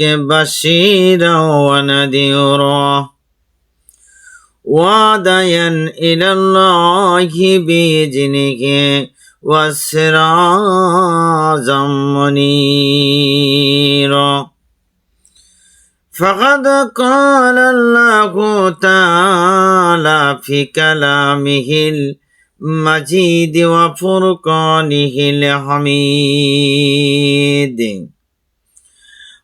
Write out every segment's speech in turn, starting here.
بشيرا ونذيرا وداعيا إلى الله بإذنه وسراجا منيرا فقد قال الله تعالى في كلامه المجيد وفرقانه الحميد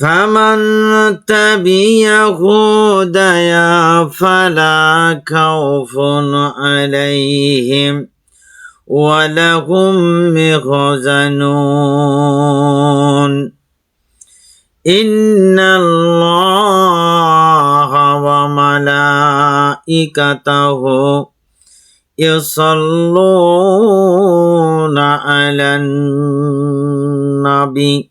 فمن تبع هدايا فلا خوف عليهم ولهم يحزنون إن الله وملائكته يصلون على النبي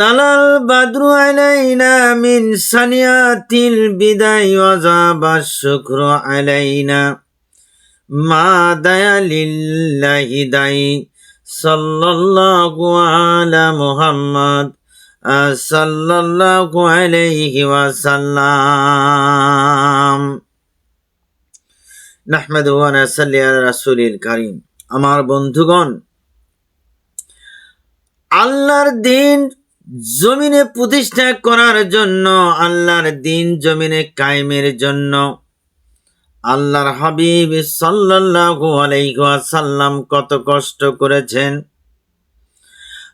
Talal Badru আলাইনা মিন সানিয়াতিল বিদায় ওয়াজাবা শুক্র আলাইনা মা দয়ালিল্লাহি দাই সাল্লাল্লাহু আলা মুহাম্মদ সাল্লাল্লাহু আলাইহি ওয়াসাল্লাম। নাহমাদু ওয়া নাসাল্লি আলা রাসূলিল কারীম। আমার বন্ধুগণ, আল্লাহর দিন জমিনে প্রতিষ্ঠা করার জন্য, আল্লাহর দিন জমিনে কায়েমের জন্য। আল্লাহর হাবিব সাল্লাল্লাহু আলাইহি ওয়াসাল্লাম কত কষ্ট করেছেন।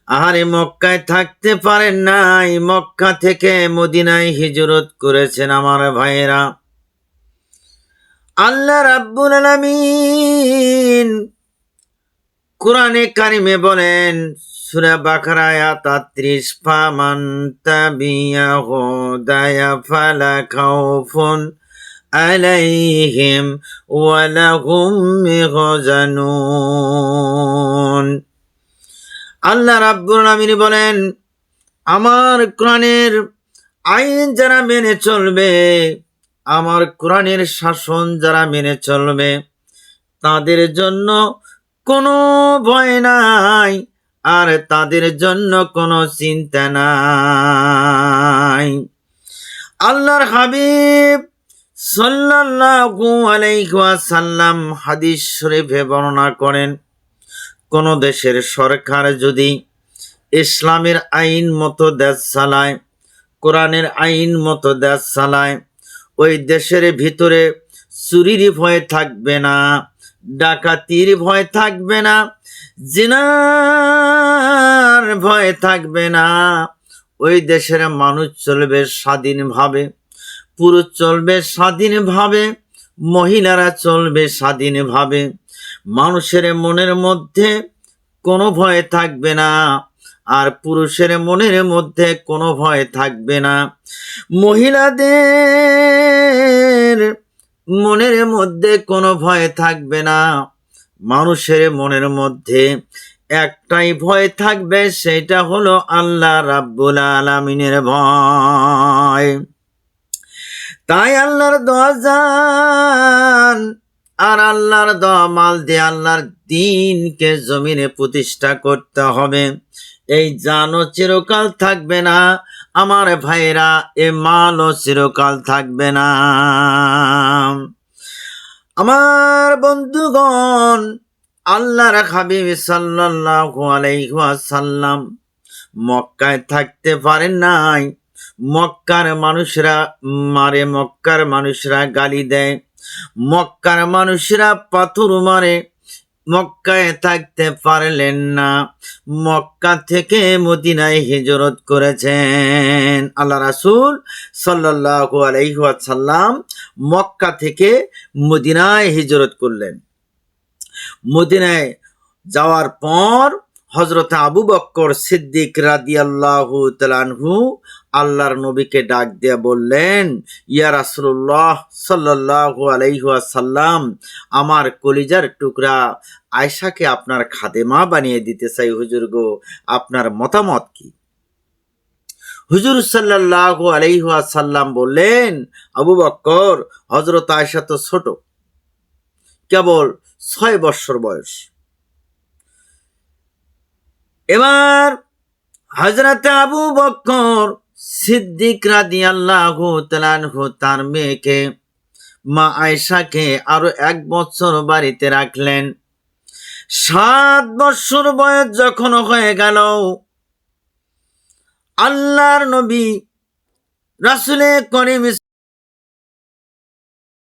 আরে মক্কায় থাকতে পারেন নাই, মক্কা থেকে মদিনায় হিজরত করেছেন আমার ভাইয়েরা। আল্লাহ রাব্বুল আলামিন কোরআনে কারিমে বলেন, সুরা আয়াত 33 ফামান তাবিয়া হুদায়া ফালা খাউফুন আলাইহিম ওয়ালা হুম ইয়াহজানুন আল্লাহ রাব্বুল আলামিন বলেন, আমার কোরআনের আইন যারা মেনে চলবে, আমার কোরআনের শাসন যারা মেনে চলবে, তাদের জন্য কোনো ভয় নাই, আর তাদের জন্য কোনো চিন্তা নাই। আল্লাহর হাবিব সাল্লাল্লাহু আলাইহি ওয়াসাল্লাম হাদিস শরীফে বর্ণনা করেন, কোন দেশের সরকার যদি ইসলামের আইন মতো দেশ চালায়, কোরআনের আইন মতো দেশ চালায়, ওই দেশের ভিতরে চুরির ভয় থাকবে না। ডাকাতির ভয় থাকবে না, জিনার ভয় থাকবে না। ওই দেশের মানুষ চলবে স্বাধীনভাবে পুরুষ চলবে স্বাধীনভাবে মহিলারা চলবে স্বাধীনভাবে মানুষের মনের মধ্যে কোনো ভয় থাকবে না, আর পুরুষের মনের মধ্যে কোনো ভয় থাকবে না। মহিলাদের মনের মধ্যে কোনো ভয় থাকবে না। মানুষের মনের মধ্যে একটাই ভয় থাকবে, সেটা হলো আল্লাহ রাব্বুল আলামিনের ভয়। তাই আল্লাহর দোয়া আর আল্লাহর দোয়া মাল দিয়ে আল্লাহর দিনকে জমিনে প্রতিষ্ঠা করতে হবে। এই জানও চিরকাল থাকবে না। আমার ভাইরা এ মালও চিরকাল থাকবে না। আমার বন্ধুগণ, আল্লাহর হাবিব সাল্লাল্লাহু আলাইহি মক্কায় থাকতে পারেন নাই। মক্কার মানুষরা মারে, মক্কার মানুষরা গালি দেয়। মক্কার মানুষরা পাথর মারে। মক্কায় থাকতে পারলেন না। মক্কা থেকে মদিনায় হিজরত করেছেন। আল্লাহ রাসুল সাল্লাল্লাহু আলাইহি মক্কা থেকে মদিনায় হিজরত করলেন। মদিনায় যাওয়ার পর হজরত আবু বক্কর সিদ্দিক রাদিয়াল্লাহু তালানহু আল্লাহর নবীকে ডাক দিয়ে বললেন, ইয়া রাসূলুল্লাহ সাল্লাল্লাহু আলাইহি ওয়াসাল্লাম, আমার কলিজার টুকরা আয়সাকে আপনার খাদেমা বানিয়ে দিতে চাই হুজুর গো, আপনার মতামত কি? হুজুর সাল্লাল্লাহু আলাইহি ওয়াসাল্লাম বললেন, আবু বক্কর হজরত আয়সা তো ছোট, কেবল ছয় বৎসর বয়স। এবার হজরত আবু বক্কর সিদ্দিক রাদি আল্লাহ তার মেয়েকে, মা আয়সাকে আরও এক বছর বাড়িতে রাখলেন। সাত বছর বয়স যখন হয়ে গেল, আল্লাহর নবী রাসুলে করিম